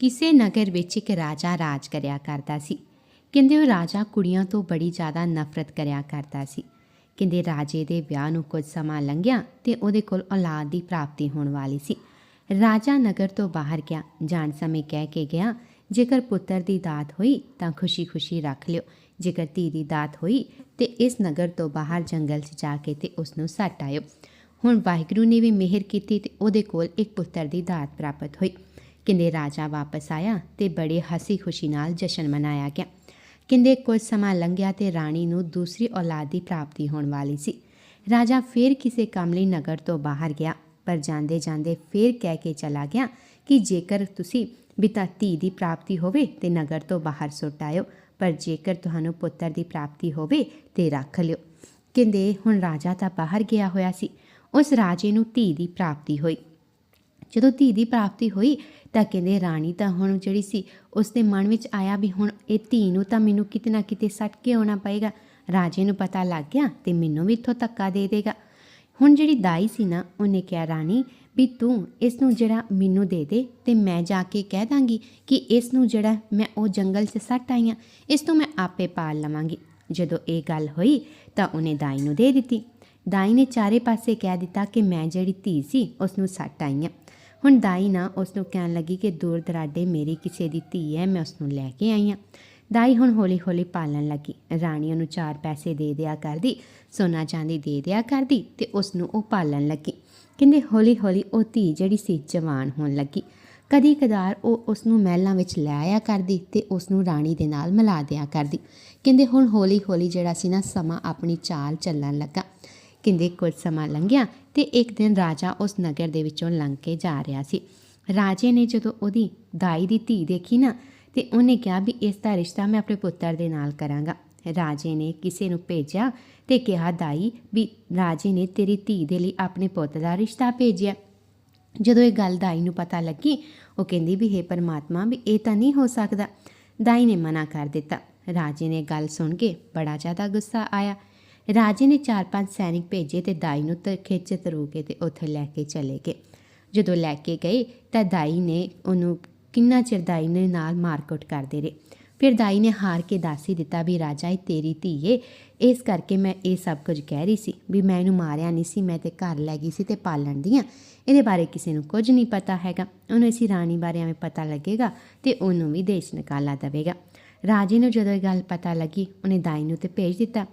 ਕਿਸੇ ਨਗਰ ਵਿੱਚ ਇੱਕ ਰਾਜਾ ਰਾਜ ਕਰਿਆ ਕਰਦਾ ਸੀ। ਕਹਿੰਦੇ ਉਹ ਰਾਜਾ ਕੁੜੀਆਂ ਤੋਂ ਬੜੀ ਜ਼ਿਆਦਾ ਨਫ਼ਰਤ ਕਰਿਆ ਕਰਦਾ ਸੀ। ਕਹਿੰਦੇ ਰਾਜੇ ਦੇ ਵਿਆਹ ਨੂੰ ਕੁਝ ਸਮਾਂ ਲੰਘਿਆ ਤੇ ਉਹਦੇ ਕੋਲ ਔਲਾਦ ਦੀ ਪ੍ਰਾਪਤੀ ਹੋਣ ਵਾਲੀ ਸੀ। ਰਾਜਾ ਨਗਰ ਤੋਂ ਬਾਹਰ ਗਿਆ, ਜਾਣ ਸਮੇਂ ਕਹਿ ਕੇ ਗਿਆ, ਜੇਕਰ ਪੁੱਤਰ ਦੀ ਦਾਤ ਹੋਈ ਤਾਂ ਖੁਸ਼ੀ-ਖੁਸ਼ੀ ਰੱਖ ਲਿਓ। ਜੇਕਰ ਧੀ ਦੀ ਦਾਤ ਹੋਈ ਤੇ ਇਸ ਨਗਰ ਤੋਂ ਬਾਹਰ ਜੰਗਲ 'ਚ ਜਾ ਕੇ ਤੇ ਉਸ ਨੂੰ ਸੱਟ ਆਇਓ। ਹੁਣ ਵਾਹਿਗੁਰੂ ਨੇ ਵੀ ਮਿਹਰ ਕੀਤੀ ਤੇ ਉਹਦੇ ਕੋਲ ਇੱਕ ਪੁੱਤਰ ਦੀ ਦਾਤ ਪ੍ਰਾਪਤ ਹੋਈ। ਕਹਿੰਦੇ ਰਾਜਾ ਵਾਪਸ ਆਇਆ ਤੇ ਬੜੇ ਹਸੀ ਖੁਸ਼ੀ ਨਾਲ ਜਸ਼ਨ ਮਨਾਇਆ ਗਿਆ। ਕਹਿੰਦੇ ਕੁਝ ਸਮਾਂ ਲੰਘਿਆ ਤੇ ਰਾਣੀ ਨੂੰ ਦੂਸਰੀ ਔਲਾਦ ਦੀ ਪ੍ਰਾਪਤੀ ਹੋਣ ਵਾਲੀ ਸੀ। ਰਾਜਾ ਫੇਰ ਕਿਸੇ ਕੰਮ ਲਈ ਨਗਰ ਤੋਂ ਬਾਹਰ ਗਿਆ, ਪਰ ਜਾਂਦੇ ਜਾਂਦੇ ਫੇਰ ਕਹਿ ਕੇ ਚਲਾ ਗਿਆ ਕਿ ਜੇਕਰ ਤੁਸੀਂ ਬਿਤਾ ਧੀ ਦੀ ਪ੍ਰਾਪਤੀ ਹੋਵੇ ਤੇ ਨਗਰ ਤੋਂ ਬਾਹਰ ਸੁੱਟ ਆਇਓ, ਪਰ ਜੇਕਰ ਤੁਹਾਨੂੰ ਪੁੱਤਰ ਦੀ ਪ੍ਰਾਪਤੀ ਹੋਵੇ ਤੇ ਰੱਖ ਲਿਓ। ਕਹਿੰਦੇ ਹੁਣ ਰਾਜਾ ਤਾਂ ਬਾਹਰ ਗਿਆ ਹੋਇਆ ਸੀ। ਉਸ ਰਾਜੇ ਨੂੰ ਧੀ ਦੀ ਪ੍ਰਾਪਤੀ ਹੋਈ। ਜਦੋਂ ਧੀ ਦੀ ਪ੍ਰਾਪਤੀ ਹੋਈ ਤਾਂ ਕਹਿੰਦੇ, ਰਾਣੀ ਤਾਂ ਹੁਣ ਜਿਹੜੀ ਸੀ ਉਸ ਦੇ ਮਨ ਵਿੱਚ ਆਇਆ ਵੀ ਹੁਣ ਇਹ ਧੀ ਨੂੰ ਤਾਂ ਮੈਨੂੰ ਕਿਤੇ ਨਾ ਕਿਤੇ ਸੱਟ ਕੇ ਆਉਣਾ ਪਏਗਾ। ਰਾਜੇ ਨੂੰ ਪਤਾ ਲੱਗ ਗਿਆ ਤੇ ਮੈਨੂੰ ਵੀ ਇੱਥੋਂ ਧੱਕਾ ਦੇ ਦੇਗਾ। ਹੁਣ ਜਿਹੜੀ ਦਾਈ ਸੀ ਨਾ, ਉਹਨੇ ਕਿਹਾ, ਰਾਣੀ, ਵੀ ਤੂੰ ਇਸ ਨੂੰ ਜਿਹੜਾ ਮੈਨੂੰ ਦੇ ਦੇ ਤੇ ਮੈਂ ਜਾ ਕੇ ਕਹਿ ਦਾਂਗੀ ਕਿ ਇਸ ਨੂੰ ਜਿਹੜਾ ਮੈਂ ਉਹ ਜੰਗਲ 'ਚ ਸੱਟ ਆਈਆਂ ਇਸ ਤੋਂ ਮੈਂ ਆਪੇ ਪਾਲ ਲਵਾਂਗੀ। ਜਦੋਂ ਇਹ ਗੱਲ ਹੋਈ ਤਾਂ ਉਹਨੇ ਦਾਈ ਨੂੰ ਦੇ ਦਿੱਤੀ। ਦਾਈ ਨੇ ਚਾਰੇ ਪਾਸੇ ਕਹਿ ਦਿੱਤਾ ਕਿ ਮੈਂ ਜਿਹੜੀ ਧੀ ਸੀ ਉਸ ਨੂੰ ਸੱਟ ਆਈਆਂ ਹੁਣ ਦਾਈ ਨਾ ਉਸ ਨੂੰ ਕਹਿਣ ਲੱਗੀ ਕਿ ਦੂਰ ਦਰਾਡੇ ਮੇਰੀ ਕਿਸੇ ਦੀ ਧੀ ਹੈ ਮੈਂ ਉਸ ਨੂੰ ਲੈ ਕੇ ਆਈ ਹਾਂ ਦਾਈ ਹੁਣ ਹੌਲੀ ਹੌਲੀ ਪਾਲਣ ਲੱਗੀ। ਰਾਣੀ ਉਹਨੂੰ ਚਾਰ ਪੈਸੇ ਦੇ ਦਿਆ ਕਰਦੀ, ਸੋਨਾ ਚਾਂਦੀ ਦੇ ਦਿਆ ਕਰਦੀ ਤੇ ਉਸ ਨੂੰ ਉਹ ਪਾਲਣ ਲੱਗੀ। ਕਹਿੰਦੇ ਹੌਲੀ ਹੌਲੀ ਉਹ ਧੀ ਜਿਹੜੀ ਸੀ ਜਵਾਨ ਹੋਣ ਲੱਗੀ। ਕਦੀ ਕਦਾਰ ਉਹ ਉਸ ਨੂੰ ਮਹਿਲਾਂ ਵਿੱਚ ਲੈ ਆਇਆ ਕਰਦੀ ਤੇ ਉਸ ਨੂੰ ਰਾਣੀ ਦੇ ਨਾਲ ਮਿਲਾ ਦਿਆ ਕਰਦੀ। ਕਹਿੰਦੇ ਹੁਣ ਹੌਲੀ ਹੌਲੀ ਜਿਹੜਾ ਸੀ ਨਾ ਸਮਾਂ ਆਪਣੀ ਚਾਲ ਚੱਲਣ ਲੱਗਾ। ਕਹਿੰਦੇ ਕੁਝ ਸਮਾਂ ਲੰਘਿਆ ਤੇ ਇੱਕ ਦਿਨ ਰਾਜਾ ਉਸ ਨਗਰ ਦੇ ਵਿੱਚੋਂ ਲੰਘ ਕੇ ਜਾ ਰਿਹਾ ਸੀ। ਰਾਜੇ ਨੇ ਜਦੋਂ ਉਹਦੀ ਦਾਈ ਦੀ ਧੀ ਦੇਖੀ ਨਾ, ਤੇ ਉਹਨੇ ਕਿਹਾ ਵੀ ਇਸ ਦਾ ਰਿਸ਼ਤਾ ਮੈਂ ਆਪਣੇ ਪੁੱਤਰ ਦੇ ਨਾਲ ਕਰਾਂਗਾ। ਰਾਜੇ ਨੇ ਕਿਸੇ ਨੂੰ ਭੇਜਿਆ ਤੇ ਕਿਹਾ ਦਾਈ ਵੀ ਰਾਜੇ ਨੇ ਤੇਰੀ ਧੀ ਦੇ ਲਈ ਆਪਣੇ ਪੁੱਤ ਦਾ ਰਿਸ਼ਤਾ ਭੇਜਿਆ। ਜਦੋਂ ਇਹ ਗੱਲ ਦਾਈ ਨੂੰ ਪਤਾ ਲੱਗੀ, ਉਹ ਕਹਿੰਦੀ ਵੀ ਹੇ ਪਰਮਾਤਮਾ, ਵੀ ਇਹ ਤਾਂ ਨਹੀਂ ਹੋ ਸਕਦਾ। ਦਾਈ ਨੇ ਮਨਾ ਕਰ ਦਿੱਤਾ। ਰਾਜੇ ਨੇ ਗੱਲ ਸੁਣ ਕੇ ਬੜਾ ਜ਼ਿਆਦਾ ਗੁੱਸਾ ਆਇਆ। ਰਾਜੇ ਨੇ ਚਾਰ ਪੰਜ ਸੈਨਿਕ ਭੇਜੇ ਤੇ ਦਾਈ ਨੂੰ ਤੇ, ਖਿੱਚ ਤਰੂ ਕੇ ਤੇ ਉੱਥੇ ਲੈ ਕੇ ਚਲੇ ਗਏ। ਜਦੋਂ ਲੈ ਕੇ ਗਏ ਤਾਂ ਦਾਈ ਨੇ ਉਹਨੂੰ ਕਿੰਨਾ ਚਿਰ ਦਾਈ ਨੇ ਨਾਲ ਮਾਰਕੁੱਟ ਕਰਦੇ ਰਹੇ। ਫਿਰ ਦਾਈ ਨੇ ਹਾਰ ਕੇ ਦੱਸ ਹੀ ਦਿੱਤਾ ਵੀ, ਰਾਜਾ, ਇਹ ਤੇਰੀ ਧੀ ਏ। ਇਸ ਕਰਕੇ ਮੈਂ ਇਹ ਸਭ ਕੁਝ ਕਹਿ ਰਹੀ ਸੀ ਵੀ ਮੈਂ ਇਹਨੂੰ ਮਾਰਿਆ ਨਹੀਂ ਸੀ, ਮੈਂ ਤੇ ਘਰ ਲੈ ਗਈ ਸੀ ਤੇ ਪਾਲਣ ਦੀਆਂ ਇਹਦੇ ਬਾਰੇ ਕਿਸੇ ਨੂੰ ਕੁਝ ਨਹੀਂ ਪਤਾ ਹੈਗਾ। ਉਹਨੂੰ ਇਸੀ ਰਾਣੀ ਬਾਰੇ ਐਵੇਂ ਪਤਾ ਲੱਗੇਗਾ ਤੇ ਉਹਨੂੰ ਵੀ ਦੇਸ਼ ਨਿਕਾਲਾ ਦੇਵੇਗਾ। ਰਾਜੇ ਨੂੰ ਜਦੋਂ ਇਹ ਗੱਲ ਪਤਾ ਲੱਗੀ, ਉਹਨੇ ਦਾਈ ਨੂੰ ਤੇ ਭੇਜ ਦਿੱਤਾ।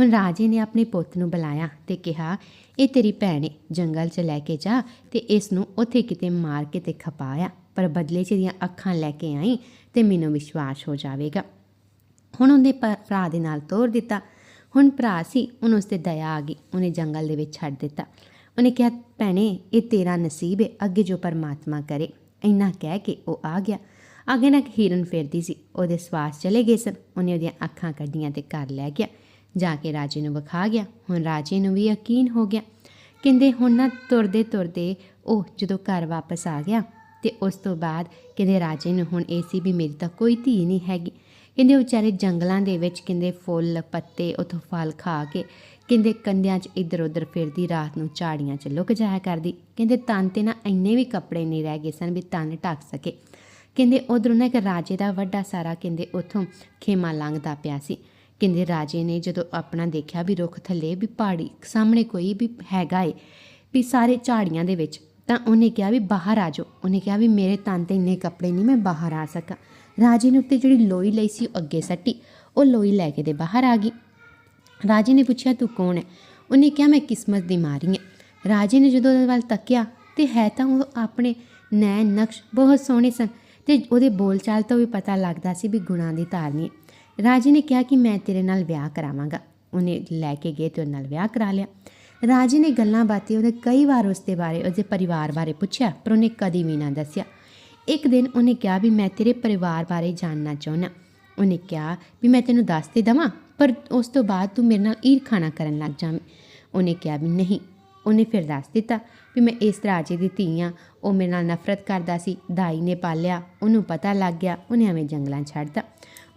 ਹੁਣ ਰਾਜੇ ਨੇ ਆਪਣੇ ਪੁੱਤ ਨੂੰ ਬੁਲਾਇਆ ਤੇ ਕਿਹਾ, ਇਹ ਤੇਰੀ ਭੈਣ ਏ, ਜੰਗਲ 'ਚ ਲੈ ਕੇ ਜਾ ਤੇ ਇਸ ਨੂੰ ਉੱਥੇ ਕਿਤੇ ਮਾਰ ਕੇ ਤੇ ਖਪਾਇਆ। ਪਰ ਬਦਲੇ 'ਚ ਇਹਦੀਆਂ ਅੱਖਾਂ ਲੈ ਕੇ ਆਈ ਤੇ ਮੈਨੂੰ ਵਿਸ਼ਵਾਸ ਹੋ ਜਾਵੇਗਾ। ਹੁਣ ਉਹਦੇ ਭ- ਭਰਾ ਦੇ ਨਾਲ ਤੋਰ ਦਿੱਤਾ। ਹੁਣ ਭਰਾ ਸੀ, ਉਹਨੂੰ ਉਸ ਤੇ ਦਇਆ ਆ ਗਈ, ਉਹਨੇ ਜੰਗਲ ਦੇ ਵਿੱਚ ਛੱਡ ਦਿੱਤਾ। ਉਹਨੇ ਕਿਹਾ, ਭੈਣੇ, ਇਹ ਤੇਰਾ ਨਸੀਬ ਹੈ ਅੱਗੇ ਜੋ ਪਰਮਾਤਮਾ ਕਰੇ। ਇੰਨਾ ਕਹਿ ਕੇ ਉਹ ਆ ਗਿਆ। ਅੱਗੇ ਨਾ ਹਿਰਨ ਫੇਰਦੀ ਸੀ, ਉਹਦੇ ਸਵਾਸ ਚਲੇ ਗਏ ਸਨ। ਉਹਨੇ ਉਹਦੀਆਂ ਅੱਖਾਂ ਕੱਢੀਆਂ ਤੇ ਘਰ ਲੈ ਗਿਆ। ਜਾ ਕੇ ਰਾਜੇ ਨੂੰ ਵਿਖਾ ਗਿਆ। ਹੁਣ ਰਾਜੇ ਨੂੰ ਵੀ ਯਕੀਨ ਹੋ ਗਿਆ। ਕਹਿੰਦੇ ਹੁਣ ਨਾ ਤੁਰਦੇ ਤੁਰਦੇ ਉਹ ਜਦੋਂ ਘਰ ਵਾਪਸ ਆ ਗਿਆ ਤੇ ਉਸ ਤੋਂ ਬਾਅਦ ਕਹਿੰਦੇ ਰਾਜੇ ਨੂੰ ਹੁਣ ਇਹ ਸੀ ਵੀ ਮੇਰੀ ਤਾਂ ਕੋਈ ਧੀ ਨਹੀਂ ਹੈਗੀ। ਕਹਿੰਦੇ ਵਿਚਾਰੇ ਜੰਗਲਾਂ ਦੇ ਵਿੱਚ ਕਹਿੰਦੇ ਫੁੱਲ, ਪੱਤੇ, ਉਥੋਂ ਫਲ ਖਾ ਕੇ ਕਹਿੰਦੇ ਕੰਧਿਆਂ 'ਚ ਇੱਧਰ ਉੱਧਰ ਫਿਰਦੀ ਰਾਤ ਨੂੰ ਝਾੜੀਆਂ 'ਚ ਲੁਕ ਜਾਇਆ ਕਰਦੀ। ਕਹਿੰਦੇ ਤਨ ਤੇ ਨਾ ਇੰਨੇ ਵੀ ਕੱਪੜੇ ਨਹੀਂ ਰਹਿ ਗਏ ਸਨ ਵੀ ਤਨ ਢੱਕ ਸਕੇ। ਕਹਿੰਦੇ ਉਧਰੋਂ ਨਾ ਇੱਕ ਰਾਜੇ ਦਾ ਵੱਡਾ ਸਾਰਾ ਕਹਿੰਦੇ ਉਥੋਂ ਖੇਮਾ ਲੰਘਦਾ ਪਿਆ ਸੀ। ਕਹਿੰਦੇ ਰਾਜੇ ਨੇ ਜਦੋਂ ਆਪਣਾ ਦੇਖਿਆ ਵੀ ਰੁੱਖ ਥੱਲੇ, ਵੀ ਪਹਾੜੀ ਸਾਹਮਣੇ ਕੋਈ ਵੀ ਹੈਗਾ ਏ, ਵੀ ਸਾਰੇ ਝਾੜੀਆਂ ਦੇ ਵਿੱਚ, ਤਾਂ ਉਹਨੇ ਕਿਹਾ ਵੀ ਬਾਹਰ ਆ ਜਾਓ। ਉਹਨੇ ਕਿਹਾ ਵੀ ਮੇਰੇ ਤਨ ਤੇ ਇੰਨੇ ਕੱਪੜੇ ਨਹੀਂ ਮੈਂ ਬਾਹਰ ਆ ਸਕਾਂ। ਰਾਜੇ ਨੇ ਉੱਤੇ ਜਿਹੜੀ ਲੋਈ ਲਈ ਸੀ ਉਹ ਅੱਗੇ ਸੱਟੀ, ਉਹ ਲੋਈ ਲੈ ਕੇ ਦੇ ਬਾਹਰ ਆ ਗਈ। ਰਾਜੇ ਨੇ ਪੁੱਛਿਆ, ਤੂੰ ਕੌਣ ਹੈ ਉਹਨੇ ਕਿਹਾ, ਮੈਂ ਕਿਸਮਤ ਦੀ ਮਾਰੀ ਹਾਂ ਰਾਜੇ ਨੇ ਜਦੋਂ ਉਹਦੇ ਵੱਲ ਤੱਕਿਆ, ਤੇ ਹੈ ਤਾਂ ਉਹ ਆਪਣੇ ਨੈਣ ਨਕਸ਼ ਬਹੁਤ ਸੋਹਣੇ ਸਨ, ਤੇ ਉਹਦੇ ਬੋਲਚਾਲ ਤੋਂ ਵੀ ਪਤਾ ਲੱਗਦਾ ਸੀ ਵੀ ਗੁਣਾਂ ਦੀ ਧਾਰਨੀ ਹੈ ਰਾਜੇ ਨੇ ਕਿਹਾ ਕਿ ਮੈਂ ਤੇਰੇ ਨਾਲ ਵਿਆਹ ਕਰਾਵਾਂਗਾ। ਉਹਨੇ ਲੈ ਕੇ ਗਏ ਤੇ ਉਹਦੇ ਨਾਲ ਵਿਆਹ ਕਰਾ ਲਿਆ। ਰਾਜੇ ਨੇ ਗੱਲਾਂ ਬਾਤਾਂ ਉਹਨੇ ਕਈ ਵਾਰ ਉਸਦੇ ਬਾਰੇ ਉਸਦੇ ਪਰਿਵਾਰ ਬਾਰੇ ਪੁੱਛਿਆ, ਪਰ ਉਹਨੇ ਕਦੀ ਵੀ ਨਾ ਦੱਸਿਆ। ਇੱਕ ਦਿਨ ਉਹਨੇ ਕਿਹਾ ਵੀ ਮੈਂ ਤੇਰੇ ਪਰਿਵਾਰ ਬਾਰੇ ਜਾਣਨਾ ਚਾਹੁੰਦਾ ਉਹਨੇ ਕਿਹਾ ਵੀ ਮੈਂ ਤੈਨੂੰ ਦੱਸ ਤੇ ਦਵਾਂ, ਪਰ ਉਸ ਤੋਂ ਬਾਅਦ ਤੂੰ ਮੇਰੇ ਨਾਲ ਈਰਖਾਣਾ ਕਰਨ ਲੱਗ ਜਾਵੇਂ। ਉਹਨੇ ਕਿਹਾ ਵੀ ਨਹੀਂ। ਉਹਨੇ ਫਿਰ ਦੱਸ ਦਿੱਤਾ ਵੀ ਮੈਂ ਇਸ ਰਾਜੇ ਦੀ ਧੀ ਹਾਂ ਉਹ ਮੇਰੇ ਨਾਲ ਨਫ਼ਰਤ ਕਰਦਾ ਸੀ, ਦਾਈ ਨੇ ਪਾਲਿਆ, ਉਹਨੂੰ ਪਤਾ ਲੱਗ ਗਿਆ, ਉਹਨੇ ਐਵੇਂ ਜੰਗਲਾਂ 'ਚ ਛੱਡਤਾ।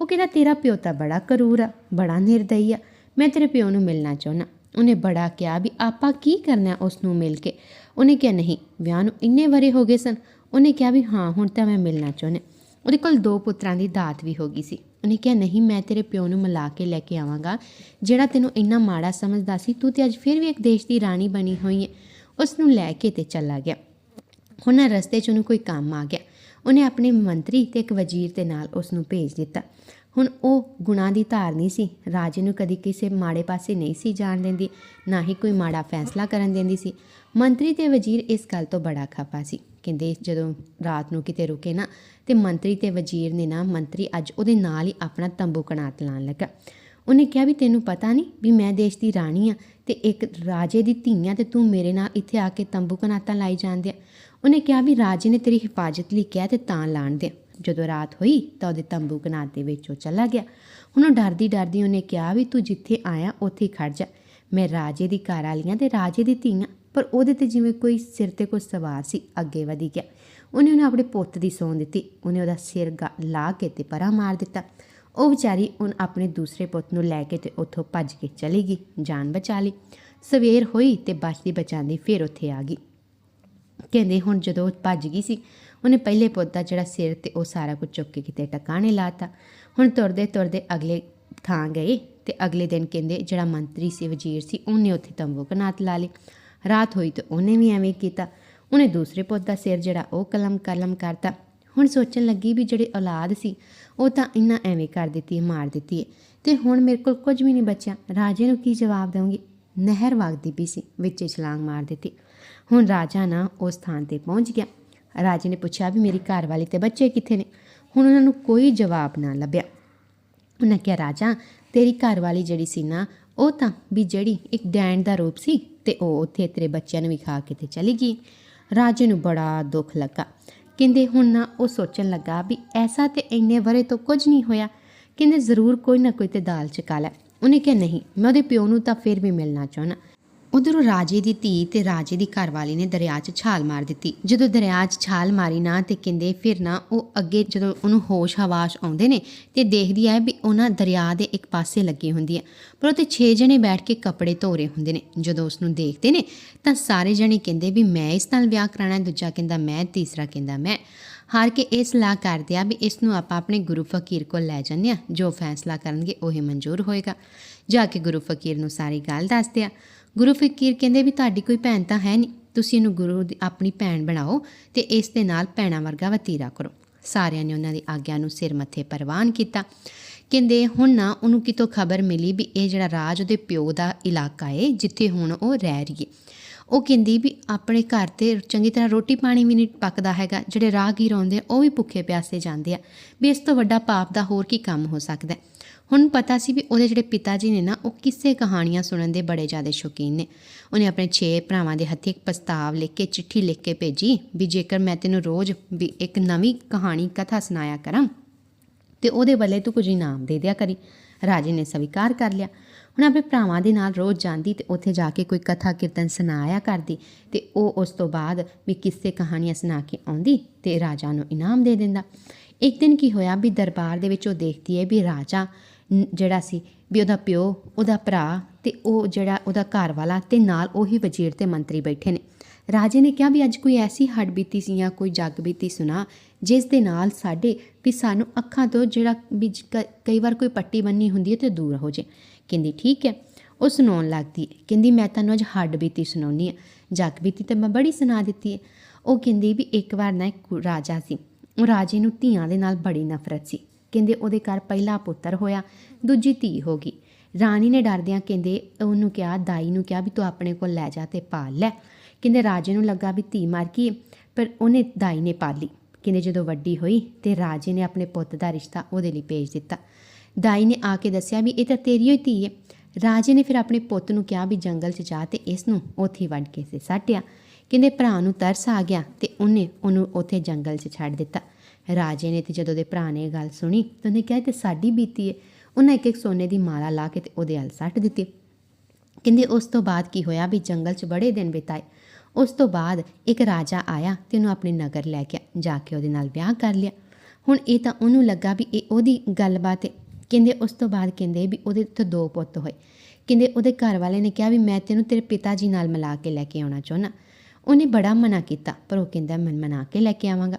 ਉਹ ਕਹਿੰਦਾ, ਤੇਰਾ ਪਿਓ ਤਾਂ ਬੜਾ ਕਰੂਰ ਆ, ਬੜਾ ਨਿਰਦਈ ਆ। ਮੈਂ ਤੇਰੇ ਪਿਓ ਨੂੰ ਮਿਲਣਾ ਚਾਹੁੰਦਾ। ਉਹਨੇ ਬੜਾ ਕਿਹਾ ਵੀ ਆਪਾਂ ਕੀ ਕਰਨਾ ਉਸ ਨੂੰ ਮਿਲ ਕੇ? ਉਹਨੇ ਕਿਹਾ, ਨਹੀਂ, ਵਿਆਹ ਨੂੰ ਇੰਨੇ ਵਰੇ ਹੋ ਗਏ ਸਨ। ਉਹਨੇ ਕਿਹਾ ਵੀ, ਹਾਂ, ਹੁਣ ਤਾਂ ਮੈਂ ਮਿਲਣਾ ਚਾਹੁੰਦਾ ਉਹਦੇ ਕੋਲ ਦੋ ਪੁੱਤਰਾਂ ਦੀ ਦਾਤ ਵੀ ਹੋ ਗਈ ਸੀ। ਉਹਨੇ ਕਿਹਾ, ਨਹੀਂ, ਮੈਂ ਤੇਰੇ ਪਿਓ ਨੂੰ ਮਿਲਾ ਕੇ ਲੈ ਕੇ ਆਵਾਂਗਾ। ਜਿਹੜਾ ਤੈਨੂੰ ਇੰਨਾ ਮਾੜਾ ਸਮਝਦਾ ਸੀ, ਤੂੰ ਤੇ ਅੱਜ ਫਿਰ ਵੀ ਇੱਕ ਦੇਸ਼ ਦੀ ਰਾਣੀ ਬਣੀ ਹੋਈ ਹੈ ਉਸ ਨੂੰ ਲੈ ਕੇ ਤੇ ਚਲਾ ਗਿਆ। ਹੁਣ ਰਸਤੇ 'ਚ ਉਹਨੂੰ ਕੋਈ ਕੰਮ ਆ ਗਿਆ। ਉਹਨੇ ਆਪਣੇ ਮੰਤਰੀ ਤੇ ਇੱਕ ਵਜ਼ੀਰ ਦੇ ਨਾਲ ਉਸ ਨੂੰ ਭੇਜ ਦਿੱਤਾ। ਹੁਣ ਉਹ ਗੁਨਾਹ ਦੀ ਧਾਰ ਨਹੀਂ ਸੀ। ਰਾਜੇ ਨੂੰ ਕਦੀ ਕਿਸੇ ਮਾੜੇ ਪਾਸੇ ਨਹੀਂ ਸੀ ਜਾਣ ਦਿੰਦੀ, ਨਾ ਹੀ ਕੋਈ ਮਾੜਾ ਫੈਸਲਾ ਕਰਨ ਦਿੰਦੀ ਸੀ। ਮੰਤਰੀ ਤੇ ਵਜ਼ੀਰ ਇਸ ਗੱਲ ਤੋਂ ਬੜਾ ਖਪਾ ਸੀ। ਕਹਿੰਦੇ, ਜਦੋਂ ਰਾਤ ਨੂੰ ਕਿਤੇ ਰੁਕੇ ਨਾ, ਤੇ ਮੰਤਰੀ ਤੇ ਵਜ਼ੀਰ ਨੇ ਨਾ, ਮੰਤਰੀ ਅੱਜ ਉਹਦੇ ਨਾਲ ਹੀ ਆਪਣਾ ਤੰਬੂ ਕਣਾਤ ਲਾਣ ਲੱਗਾ। ਉਹਨੇ ਕਿਹਾ ਵੀ, ਤੈਨੂੰ ਪਤਾ ਨਹੀਂ ਵੀ ਮੈਂ ਦੇਸ਼ ਦੀ ਰਾਣੀ ਆ ਤੇ ਇੱਕ ਰਾਜੇ ਦੀ ਧੀ ਆ ਤੇ ਤੂੰ ਮੇਰੇ ਨਾਲ ਇੱਥੇ ਆ ਕੇ ਤੰਬੂ ਕਨਾਤਾਂ ਲਾਈ ਜਾਂਦੇ ਆ। ਉਹਨੇ ਕਿਹਾ ਵੀ ਰਾਜੇ ਨੇ ਤੇਰੀ ਹਿਫਾਜ਼ਤ ਲਈ ਕਿਹਾ ਤੇ ਤਾਂ ਲਾਣ ਦੇ ਜਦੋਂ ਰਾਤ ਹੋਈ ਤਾਂ ਉਹਦੇ ਤੰਬੂ ਕਨਾਤ ਦੇ ਵਿੱਚ ਉਹ ਚਲਾ ਗਿਆ। ਹੁਣ ਉਹ ਡਰਦੀ ਡਰਦੀ ਉਹਨੇ ਕਿਹਾ ਵੀ ਤੂੰ ਜਿੱਥੇ ਆਇਆ, ਉੱਥੇ ਹੀ ਖੜ ਜਾ। ਮੈਂ ਰਾਜੇ ਦੀ ਘਰ ਵਾਲੀਆਂ ਤੇ ਰਾਜੇ ਦੀ ਧੀਆਂ, ਪਰ ਉਹਦੇ ਤੇ ਜਿਵੇਂ ਕੋਈ ਸਿਰ ਤੇ ਕੋਈ ਸਵਾਰ ਸੀ, ਅੱਗੇ ਵਧੀ ਗਿਆ। ਉਹਨੇ ਉਹਨੂੰ ਆਪਣੇ ਪੁੱਤ ਦੀ ਸੌਂ ਦਿੱਤੀ। ਉਹਨੇ ਉਹਦਾ ਸਿਰ ਗਾ- ਲਾ ਕੇ ਤੇ ਪਰਾਂ ਮਾਰ ਦਿੱਤਾ। ਉਹ ਵਿਚਾਰੀ ਉਹ ਆਪਣੇ ਦੂਸਰੇ ਪੁੱਤ ਨੂੰ ਲੈ ਕੇ ਤੇ ਉੱਥੋਂ ਭੱਜ ਕੇ ਚਲੀ ਗਈ, ਜਾਨ ਬਚਾ ਲਈ। ਸਵੇਰ ਹੋਈ ਤੇ ਬਚਦੀ ਬਚਾਉਂਦੀ ਫਿਰ ਉੱਥੇ ਆ ਗਈ। ਕਹਿੰਦੇ ਹੁਣ ਜਦੋਂ ਉਹ ਭੱਜ ਗਈ ਸੀ, ਉਹਨੇ ਪਹਿਲੇ ਪੁੱਤ ਦਾ ਜਿਹੜਾ ਸਿਰ ਤੇ ਉਹ ਸਾਰਾ ਕੁਝ ਚੁੱਕ ਕੇ ਕਿਤੇ ਟਿਕਾਣੇ ਲਾਤਾ ਹੁਣ ਤੁਰਦੇ ਤੁਰਦੇ ਅਗਲੇ ਥਾਂ ਗਏ ਤੇ ਅਗਲੇ ਦਿਨ ਕਹਿੰਦੇ ਜਿਹੜਾ ਮੰਤਰੀ ਸੀ, ਵਜ਼ੀਰ ਸੀ, ਉਹਨੇ ਉੱਥੇ ਤੰਬੂ ਕਨਾਤ ਲਾ ਲਈ ਰਾਤ ਹੋਈ ਤੇ ਉਹਨੇ ਵੀ ਐਵੇਂ ਕੀਤਾ। ਉਹਨੇ ਦੂਸਰੇ ਪੁੱਤ ਦਾ ਸਿਰ ਜਿਹੜਾ ਉਹ ਕਲਮ ਕਲਮ ਕਰਤਾ। ਹੁਣ ਸੋਚਣ ਲੱਗੀ ਵੀ ਜਿਹੜੇ ਔਲਾਦ ਸੀ, ਉਹ ਤਾਂ ਇੰਨਾ ਐਵੇਂ ਕਰ ਦਿੱਤੀ, ਮਾਰ ਦਿੱਤੀ ਹੈ ਤੇ ਹੁਣ ਮੇਰੇ ਕੋਲ ਕੁਝ ਵੀ ਨਹੀਂ ਬਚਿਆ। ਰਾਜੇ ਨੂੰ ਕੀ ਜਵਾਬ ਦਵਾਂਗੀ ਨਹਿਰ ਵਗਦੀ ਪਈ ਸੀ, ਵਿੱਚ ਛਲਾਂਗ ਮਾਰ ਦਿੱਤੀ। ਹੁਣ ਰਾਜਾ ਨਾ ਉਸ ਥਾਂ ਤੇ ਪਹੁੰਚ ਗਿਆ। ਰਾਜੇ ਨੇ ਪੁੱਛਿਆ ਵੀ ਮੇਰੀ ਘਰ ਵਾਲੀ ਤੇ ਬੱਚੇ ਕਿੱਥੇ ਨੇ? ਹੁਣ ਉਹਨਾਂ ਨੂੰ ਕੋਈ ਜਵਾਬ ਨਾ ਲੱਭਿਆ। ਉਹਨਾਂ ਕਿਹਾ, ਰਾਜਾ, ਤੇਰੀ ਘਰ ਵਾਲੀ ਜਿਹੜੀ ਸੀ ਨਾ, ਉਹ ਤਾਂ ਵੀ ਜਿਹੜੀ ਇੱਕ ਡੈਣ ਦਾ ਰੂਪ ਸੀ ਤੇ ਉਹ ਉੱਥੇ ਤੇਰੇ ਬੱਚਿਆਂ ਨੂੰ ਵੀ ਖਾ ਕੇ ਤੇ ਚਲੀ ਗਈ। ਰਾਜੇ ਨੂੰ ਬੜਾ ਦੁੱਖ ਲੱਗਾ। ਕਹਿੰਦੇ, ਹੁਣ ਨਾ ਉਹ ਸੋਚਣ ਲੱਗਾ ਵੀ ਐਸਾ ਤੇ ਇੰਨੇ ਵਰੇ ਤੋਂ ਕੁਝ ਨਹੀਂ ਹੋਇਆ। ਕਹਿੰਦੇ, ਜ਼ਰੂਰ ਕੋਈ ਨਾ ਕੋਈ ਤੇ ਦਾਲ ਚਕਾ ਲੈ। ਉਹਨੇ ਕਿਹਾ, ਨਹੀਂ, ਮੈਂ ਉਹਦੇ ਪਿਓ ਨੂੰ ਤਾਂ ਫਿਰ ਵੀ ਮਿਲਣਾ ਚਾਹਣਾ ਉਧਰੋਂ ਰਾਜੇ ਦੀ ਧੀ ਤੇ ਰਾਜੇ ਦੀ ਘਰਵਾਲੀ ਨੇ ਦਰਿਆ 'ਚ ਛਾਲ ਮਾਰ ਦਿੱਤੀ। ਜਦੋਂ ਦਰਿਆ 'ਚ ਛਾਲ ਮਾਰੀ ਨਾ ਤੇ ਕਹਿੰਦੇ ਫਿਰ ਨਾ ਉਹ ਅੱਗੇ ਜਦੋਂ ਉਹਨੂੰ ਹੋਸ਼ ਹਵਾਸ਼ ਆਉਂਦੇ ਨੇ ਤੇ ਦੇਖਦੀ ਹੈ ਵੀ ਉਹਨਾਂ ਦਰਿਆ ਦੇ ਇੱਕ ਪਾਸੇ ਲੱਗੀ ਹੁੰਦੀ ਹੈ ਪਰ ਉਹ ਤੇ 6 ਜਣੇ ਬੈਠ ਕੇ ਕੱਪੜੇ ਧੋ ਰਹੇ ਹੁੰਦੇ ਨੇ। ਜਦੋਂ ਉਸ ਨੂੰ ਦੇਖਦੇ ਨੇ ਤਾਂ ਸਾਰੇ ਜਣੇ ਕਹਿੰਦੇ ਵੀ ਮੈਂ ਇਸ ਨਾਲ ਵਿਆਹ ਕਰਾਣਾ ਦੂਜਾ ਕਹਿੰਦਾ ਮੈਂ, ਤੀਸਰਾ ਕਹਿੰਦਾ ਮੈਂ। ਹਾਰ ਕੇ ਇਹ ਸਲਾਹ ਕਰਦੇ ਆ ਵੀ ਇਸ ਨੂੰ ਆਪਾਂ ਆਪਣੇ ਗੁਰੂ ਫਕੀਰ ਕੋਲ ਲੈ ਜਾਂਦੇ ਆ। ਜੋ ਫੈਸਲਾ ਕਰਨਗੇ ਉਹ ਹੀ ਮਨਜ਼ੂਰ ਹੋਏਗਾ। ਜਾ ਕੇ ਗੁਰੂ ਫਕੀਰ ਨੂੰ ਸਾਰੀ ਗੱਲ ਦੱਸਦੇ ਆ। ਗੁਰੂ ਫਕੀਰ ਕਹਿੰਦੇ ਵੀ ਤੁਹਾਡੀ ਕੋਈ ਭੈਣ ਤਾਂ ਹੈ ਨਹੀਂ। ਤੁਸੀਂ ਇਹਨੂੰ ਗੁਰੂ ਦੀ ਆਪਣੀ ਭੈਣ ਬਣਾਓ ਤੇ ਇਸ ਦੇ ਨਾਲ ਭੈਣਾਂ ਵਰਗਾ ਵਤੀਰਾ ਕਰੋ। ਸਾਰਿਆਂ ਨੇ ਉਹਨਾਂ ਦੀ ਆਗਿਆ ਨੂੰ ਸਿਰ ਮੱਥੇ ਪ੍ਰਵਾਨ ਕੀਤਾ। ਕਹਿੰਦੇ ਹੁਣ ਨਾ ਉਹਨੂੰ ਕਿਤੋਂ ਖਬਰ ਮਿਲੀ ਵੀ ਇਹ ਜਿਹੜਾ ਰਾਜ ਉਹਦੇ ਪਿਓ ਦਾ ਇਲਾਕਾ ਏ, ਜਿੱਥੇ ਹੁਣ ਉਹ ਰਹਿ ਰਹੀ ਏ। ਉਹ ਕਹਿੰਦੀ ਵੀ ਆਪਣੇ ਘਰ ਤੇ ਚੰਗੀ ਤਰ੍ਹਾਂ ਰੋਟੀ ਪਾਣੀ ਵੀ ਨਹੀਂ ਪੱਕਦਾ ਹੈਗਾ। ਜਿਹੜੇ ਰਾਹਗੀਰ ਆਉਂਦੇ ਉਹ ਵੀ ਭੁੱਖੇ ਪਿਆਸੇ ਜਾਂਦੇ ਆ। ਵੀ ਇਸ ਤੋਂ ਵੱਡਾ ਪਾਪ ਦਾ ਹੋਰ ਕੀ ਕੰਮ ਹੋ ਸਕਦਾ ਹੈ? ਹੁਣ ਪਤਾ ਸੀ ਵੀ ਉਹਦੇ ਜਿਹੜੇ ਪਿਤਾ ਜੀ ਨੇ ਨਾ, ਉਹ ਕਿਸੇ ਕਹਾਣੀਆਂ ਸੁਣਨ ਦੇ ਬੜੇ ਜ਼ਿਆਦਾ ਸ਼ੌਕੀਨ ਨੇ। ਉਹਨੇ ਆਪਣੇ 6 ਭਰਾਵਾਂ ਦੇ ਹੱਥੀ ਇੱਕ ਪ੍ਰਸਤਾਵ ਲਿਖ ਕੇ, ਚਿੱਠੀ ਲਿਖ ਕੇ ਭੇਜੀ ਵੀ ਜੇਕਰ ਮੈਂ ਤੈਨੂੰ ਰੋਜ਼ ਵੀ ਇੱਕ ਨਵੀਂ ਕਹਾਣੀ ਕਥਾ ਸੁਣਾਇਆ ਕਰਾਂ, ਤੇ ਉਹਦੇ ਵੱਲੇ ਤੂੰ ਕੁਝ ਇਨਾਮ ਦੇ ਦਿਆ ਕਰੀ। ਰਾਜੇ ਨੇ ਸਵੀਕਾਰ ਕਰ ਲਿਆ। ਹੁਣ ਆਪਣੇ ਭਰਾਵਾਂ ਦੇ ਨਾਲ ਰੋਜ਼ ਜਾਂਦੀ ਤੇ ਉੱਥੇ ਜਾ ਕੇ ਕੋਈ ਕਥਾ ਕੀਰਤਨ ਸੁਣਾਇਆ ਕਰਦੀ ਤੇ ਉਹ ਉਸ ਤੋਂ ਬਾਅਦ ਵੀ ਕਿਸੇ ਕਹਾਣੀਆਂ ਸੁਣਾ ਕੇ ਆਉਂਦੀ ਤੇ ਰਾਜਾ ਨੂੰ ਇਨਾਮ ਦੇ ਦਿੰਦਾ। ਇੱਕ ਦਿਨ ਕੀ ਹੋਇਆ ਵੀ ਦਰਬਾਰ ਦੇ ਵਿੱਚ ਉਹ ਦੇਖਦੀ ਹੈ ਵੀ ਰਾਜਾ ਜਿਹੜਾ ਸੀ, ਵੀ ਉਹਦਾ ਪਿਓ, ਉਹਦਾ ਭਰਾ ਤੇ ਉਹ ਜਿਹੜਾ ਉਹਦਾ ਘਰ ਵਾਲਾ ਤੇ ਨਾਲ ਉਹੀ ਵਜ਼ੀਰ ਤੇ ਮੰਤਰੀ ਬੈਠੇ ਨੇ। ਰਾਜੇ ਨੇ ਕਿਹਾ ਵੀ ਅੱਜ ਕੋਈ ਐਸੀ ਹੱਡ ਬੀਤੀ ਸੀ ਜਾਂ ਕੋਈ ਜੱਗ ਬੀਤੀ ਸੁਣਾ, ਜਿਸ ਦੇ ਨਾਲ ਸਾਡੇ ਵੀ ਸਾਨੂੰ ਅੱਖਾਂ ਤੋਂ ਜਿਹੜਾ ਵੀ ਕ- ਕਈ ਵਾਰ ਕੋਈ ਪੱਟੀ ਬੰਨੀ ਹੁੰਦੀ ਹੈ ਤੇ ਦੂਰ ਹੋ ਜੇ ਕਹਿੰਦੀ, ਠੀਕ ਹੈ। ਉਹ ਸੁਣਾਉਣ ਲੱਗਦੀ ਹੈ। ਕਹਿੰਦੀ, ਮੈਂ ਤੁਹਾਨੂੰ ਅੱਜ ਹੱਡ ਬੀਤੀ ਸੁਣਾਉਣੀ ਹੈ। ਜੱਗ ਬੀਤੀ ਤੇ ਮੈਂ ਬੜੀ ਸੁਣਾ ਦਿੱਤੀ ਹੈ। ਉਹ ਕਹਿੰਦੀ ਵੀ ਇੱਕ ਵਾਰ ਨਾ ਇੱਕ ਰਾਜਾ ਸੀ। ਉਹ ਰਾਜੇ ਨੂੰ ਧੀਆਂ ਦੇ ਨਾਲ ਬੜੀ ਨਫ਼ਰਤ ਸੀ। ਕਹਿੰਦੇ ਉਹਦੇ ਘਰ ਪਹਿਲਾ ਪੁੱਤਰ ਹੋਇਆ ਦੂਜੀ ਧੀ ਹੋ ਗਈ। ਰਾਣੀ ਨੇ ਡਰਦਿਆਂ ਕਹਿੰਦੇ ਉਹਨੂੰ ਕਿਹਾ ਦਾਈ ਨੂੰ ਕਿਹਾ ਵੀ ਤੂੰ ਆਪਣੇ ਕੋਲ ਲੈ ਜਾ ਤੇ ਪਾਲ ਲੈ। ਕਹਿੰਦੇ ਰਾਜੇ ਨੂੰ ਲੱਗਾ ਵੀ ਧੀ ਮਾਰ ਗਈ ਹੈ, ਪਰ ਉਹਨੇ ਦਾਈ ਨੇ ਪਾਲੀ। ਕਹਿੰਦੇ ਜਦੋਂ ਵੱਡੀ ਹੋਈ ਤੇ ਰਾਜੇ ਨੇ ਆਪਣੇ ਪੁੱਤ ਦਾ ਰਿਸ਼ਤਾ ਉਹਦੇ ਲਈ ਭੇਜ ਦਿੱਤਾ। ਦਾਈ ਨੇ ਆ ਕੇ ਦੱਸਿਆ ਵੀ ਇਹ ਤਾਂ ਤੇਰੀ ਹੀ ਧੀ ਹੈ। ਰਾਜੇ ਨੇ ਫਿਰ ਆਪਣੇ ਪੁੱਤ ਨੂੰ ਕਿਹਾ ਵੀ ਜੰਗਲ 'ਚ ਜਾ ਤੇ ਇਸ ਨੂੰ ਉੱਥੇ ਵੱਢ ਕੇ ਸੇ ਸਾਟਿਆ ਕਹਿੰਦੇ ਭਰਾ ਨੂੰ ਤਰਸ ਆ ਗਿਆ ਤੇ ਉਹਨੇ ਉਹਨੂੰ ਉੱਥੇ ਜੰਗਲ 'ਚ ਛੱਡ ਦਿੱਤਾ। ਰਾਜੇ ਨੇ ਤੇ ਜਦੋਂ ਦੇ ਭਰਾ ਨੇ ਇਹ ਗੱਲ ਸੁਣੀ ਤਾਂ ਉਹਨੇ ਕਿਹਾ, ਇਹ ਤੇ ਸਾਡੀ ਬੀਤੀ ਹੈ ਉਹਨਾਂ ਇੱਕ ਇੱਕ ਸੋਨੇ ਦੀ ਮਾਲਾ ਲਾ ਕੇ ਤੇ ਉਹਦੇ ਹਲ ਸੱਟ ਦਿੱਤੀ। ਕਹਿੰਦੇ, ਉਸ ਤੋਂ ਬਾਅਦ ਕੀ ਹੋਇਆ ਵੀ ਜੰਗਲ 'ਚ ਬੜੇ ਦਿਨ ਬਿਤਾਏ। ਉਸ ਤੋਂ ਬਾਅਦ ਇੱਕ ਰਾਜਾ ਆਇਆ ਤੇ ਉਹਨੂੰ ਆਪਣੇ ਨਗਰ ਲੈ ਗਿਆ ਜਾ ਕੇ ਉਹਦੇ ਨਾਲ ਵਿਆਹ ਕਰ ਲਿਆ। ਹੁਣ ਇਹ ਤਾਂ ਉਹਨੂੰ ਲੱਗਾ ਵੀ ਇਹ ਉਹਦੀ ਗੱਲਬਾਤ ਹੈ ਕਹਿੰਦੇ, ਉਸ ਤੋਂ ਬਾਅਦ ਕਹਿੰਦੇ ਵੀ ਉਹਦੇ ਤੋਂ ਦੋ ਪੁੱਤ ਹੋਏ। ਕਹਿੰਦੇ, ਉਹਦੇ ਘਰ ਵਾਲੇ ਨੇ ਕਿਹਾ ਵੀ ਮੈਂ ਤੈਨੂੰ ਤੇਰੇ ਪਿਤਾ ਜੀ ਨਾਲ ਮਿਲਾ ਕੇ ਲੈ ਕੇ ਆਉਣਾ ਚਾਹੁੰਦਾ। ਉਹਨੇ ਬੜਾ ਮਨਾ ਕੀਤਾ, ਪਰ ਉਹ ਕਹਿੰਦਾ, ਮੈਂ ਮਨਾ ਕੇ ਲੈ ਕੇ ਆਵਾਂਗਾ।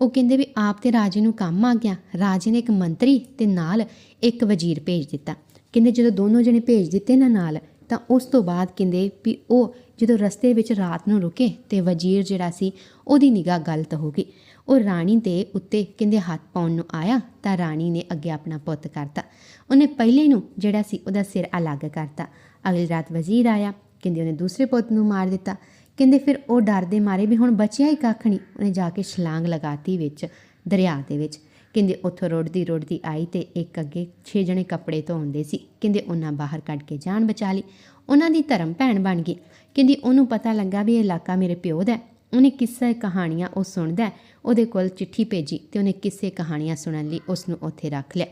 ਉਹ ਕਹਿੰਦੇ ਵੀ ਆਪ ਤੇ ਰਾਜੇ ਨੂੰ ਕੰਮ ਆ ਗਿਆ। ਰਾਜੇ ਨੇ ਇੱਕ ਮੰਤਰੀ ਤੇ ਨਾਲ ਇੱਕ ਵਜ਼ੀਰ ਭੇਜ ਦਿੱਤਾ। ਕਹਿੰਦੇ ਜਦੋਂ ਦੋਨੋਂ ਜਣੇ ਭੇਜ ਦਿੱਤੇ ਨਾ ਨਾਲ, ਤਾਂ ਉਸ ਤੋਂ ਬਾਅਦ ਕਹਿੰਦੇ ਵੀ ਉਹ ਜਦੋਂ ਰਸਤੇ ਵਿੱਚ ਰਾਤ ਨੂੰ ਰੁਕੇ ਤੇ ਵਜ਼ੀਰ ਜਿਹੜਾ ਸੀ, ਉਹਦੀ ਨਿਗਾਹ ਗਲਤ ਹੋ ਗਈ। ਉਹ ਰਾਣੀ ਦੇ ਉੱਤੇ ਕਹਿੰਦੇ ਹੱਥ ਪਾਉਣ ਨੂੰ ਆਇਆ, ਤਾਂ ਰਾਣੀ ਨੇ ਅੱਗੇ ਆਪਣਾ ਪੁੱਤ ਕਰਤਾ। ਉਹਨੇ ਪਹਿਲੇ ਨੂੰ ਜਿਹੜਾ ਸੀ ਉਹਦਾ ਸਿਰ ਅਲੱਗ ਕਰਤਾ। ਅਗਲੀ ਰਾਤ ਵਜ਼ੀਰ ਆਇਆ, ਕਹਿੰਦੇ ਉਹਨੇ ਦੂਸਰੇ ਪੁੱਤ ਨੂੰ ਮਾਰ ਦਿੱਤਾ। ਕਹਿੰਦੇ ਫਿਰ ਉਹ ਡਰਦੇ ਮਾਰੇ ਵੀ ਹੁਣ ਬਚਿਆ ਹੀ ਕੱਖ ਨਹੀਂ। ਉਹਨੇ ਜਾ ਕੇ ਛਲਾਂਗ ਲਗਾਤੀ ਵਿੱਚ, ਦਰਿਆ ਦੇ ਵਿੱਚ। ਕਹਿੰਦੇ ਉੱਥੋਂ ਰੋੜਦੀ ਰੋੜਦੀ ਆਈ ਤੇ ਇੱਕ ਅੱਗੇ ਛੇ ਜਣੇ ਕੱਪੜੇ ਧੋਂਦੇ ਸੀ। ਕਹਿੰਦੇ ਉਹਨਾਂ ਬਾਹਰ ਕੱਢ ਕੇ ਜਾਨ ਬਚਾ ਲਈ। ਉਹਨਾਂ ਦੀ ਧਰਮ ਭੈਣ ਬਣ ਗਈ। ਕਹਿੰਦੀ ਉਹਨੂੰ ਪਤਾ ਲੱਗਾ ਵੀ ਇਹ ਇਲਾਕਾ ਮੇਰੇ ਪਿਓ ਦਾ ਉਹਨੇ ਕਿੱਸੇ ਕਹਾਣੀਆਂ ਉਹ ਸੁਣਦਾ ਉਹਦੇ ਕੋਲ ਚਿੱਠੀ ਭੇਜੀ ਤੇ ਉਹਨੇ ਕਿੱਸੇ ਕਹਾਣੀਆਂ ਸੁਣਨ ਲਈ ਉਸ ਨੂੰ ਉੱਥੇ ਰੱਖ ਲਿਆ।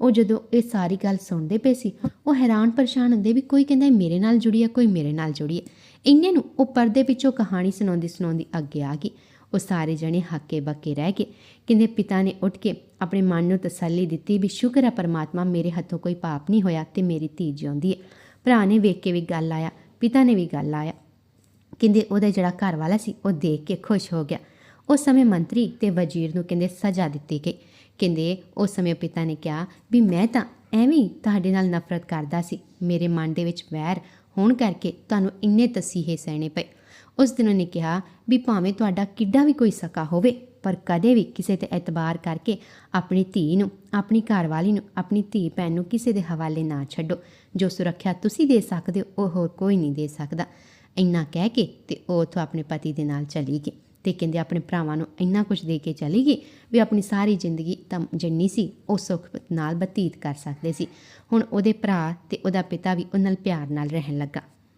ਉਹ ਜਦੋਂ ਇਹ ਸਾਰੀ ਗੱਲ ਸੁਣਦੇ ਪਏ ਸੀ, ਉਹ ਹੈਰਾਨ ਪਰੇਸ਼ਾਨ ਹੁੰਦੇ ਵੀ ਕੋਈ ਕਹਿੰਦਾ ਮੇਰੇ ਨਾਲ ਜੁੜੀ ਹੈ ਕੋਈ ਮੇਰੇ ਨਾਲ ਜੁੜੀ ਹੈ ਇੰਨੇ ਨੂੰ ਉਹ ਪਰਦੇ ਵਿੱਚੋਂ ਕਹਾਣੀ ਸੁਣਾਉਂਦੀ ਸੁਣਾਉਂਦੀ ਅੱਗੇ ਆ ਗਈ। ਉਹ ਸਾਰੇ ਜਣੇ ਹੱਕੇ ਬੱਕੇ ਰਹਿ ਗਏ। ਕਹਿੰਦੇ ਪਿਤਾ ਨੇ ਉੱਠ ਕੇ ਆਪਣੇ ਮਨ ਨੂੰ ਤਸੱਲੀ ਦਿੱਤੀ ਵੀ ਸ਼ੁਕਰ ਹੈ ਪਰਮਾਤਮਾ ਮੇਰੇ ਹੱਥੋਂ ਕੋਈ ਪਾਪ ਨਹੀਂ ਹੋਇਆ ਤੇ ਮੇਰੀ ਧੀ ਜਿਉਂਦੀ ਹੈ ਭਰਾ ਨੇ ਵੇਖ ਕੇ ਵੀ ਗੱਲ ਆਇਆ, ਪਿਤਾ ਨੇ ਵੀ ਗੱਲ ਆਇਆ। ਕਹਿੰਦੇ ਉਹਦਾ ਜਿਹੜਾ ਘਰ ਵਾਲਾ ਸੀ, ਉਹ ਦੇਖ ਕੇ ਖੁਸ਼ ਹੋ ਗਿਆ। ਉਸ ਸਮੇਂ ਮੰਤਰੀ ਤੇ ਵਜ਼ੀਰ ਨੂੰ ਕਹਿੰਦੇ ਸਜ਼ਾ ਦਿੱਤੀ ਗਈ। ਕਹਿੰਦੇ, ਉਸ ਸਮੇਂ ਪਿਤਾ ਨੇ ਕਿਹਾ, ਵੀ ਮੈਂ ਤਾਂ ਐਵੇਂ ਹੀ ਤੁਹਾਡੇ ਨਾਲ ਨਫ਼ਰਤ ਕਰਦਾ ਸੀ। ਮੇਰੇ ਮਨ ਦੇ ਵਿੱਚ ਵੈਰ ਹੋਣ ਕਰਕੇ ਤੁਹਾਨੂੰ ਇੰਨੇ ਤਸੀਹੇ ਸਹਿਣੇ ਪਏ। ਉਸ ਦਿਨ ਉਹਨੇ ਕਿਹਾ, ਵੀ ਭਾਵੇਂ ਤੁਹਾਡਾ ਕਿੱਡਾ ਵੀ ਕੋਈ ਸਕਾ ਹੋਵੇ, ਪਰ ਕਦੇ ਵੀ ਕਿਸੇ ਤੇ ਇਤਬਾਰ ਕਰਕੇ ਆਪਣੀ ਧੀ ਨੂੰ, ਆਪਣੀ ਘਰਵਾਲੀ ਨੂੰ, ਆਪਣੀ ਧੀ ਭੈਣ ਨੂੰ ਕਿਸੇ ਦੇ ਹਵਾਲੇ ਨਾ ਛੱਡੋ। ਜੋ ਸੁਰੱਖਿਆ ਤੁਸੀਂ ਦੇ ਸਕਦੇ ਹੋ, ਉਹ ਹੋਰ ਕੋਈ ਨਹੀਂ ਦੇ ਸਕਦਾ। ਇੰਨਾ ਕਹਿ ਕੇ ਤੇ ਉਹ ਉੱਥੋਂ ਆਪਣੇ ਪਤੀ ਦੇ ਨਾਲ ਚਲੀ ਗਈ। ਤੇ ਕਹਿੰਦੇ ਆਪਣੇ ਭਰਾਵਾਂ ਨੂੰ ਇੰਨਾ ਕੁਝ ਦੇ ਕੇ ਚਲੀ ਗਈ ਵੀ ਆਪਣੀ ਸਾਰੀ ਜ਼ਿੰਦਗੀ ਤਾਂ ਜਿੰਨੀ ਸੀ ਉਹ ਸੁੱਖ ਨਾਲ ਬਤੀਤ ਕਰ ਸਕਦੇ ਸੀ। ਹੁਣ ਉਹਦੇ ਭਰਾ ਤੇ ਉਹਦਾ ਪਿਤਾ ਵੀ ਉਹਨਾਂ ਨਾਲ ਪਿਆਰ ਨਾਲ ਰਹਿਣ ਲੱਗਾ।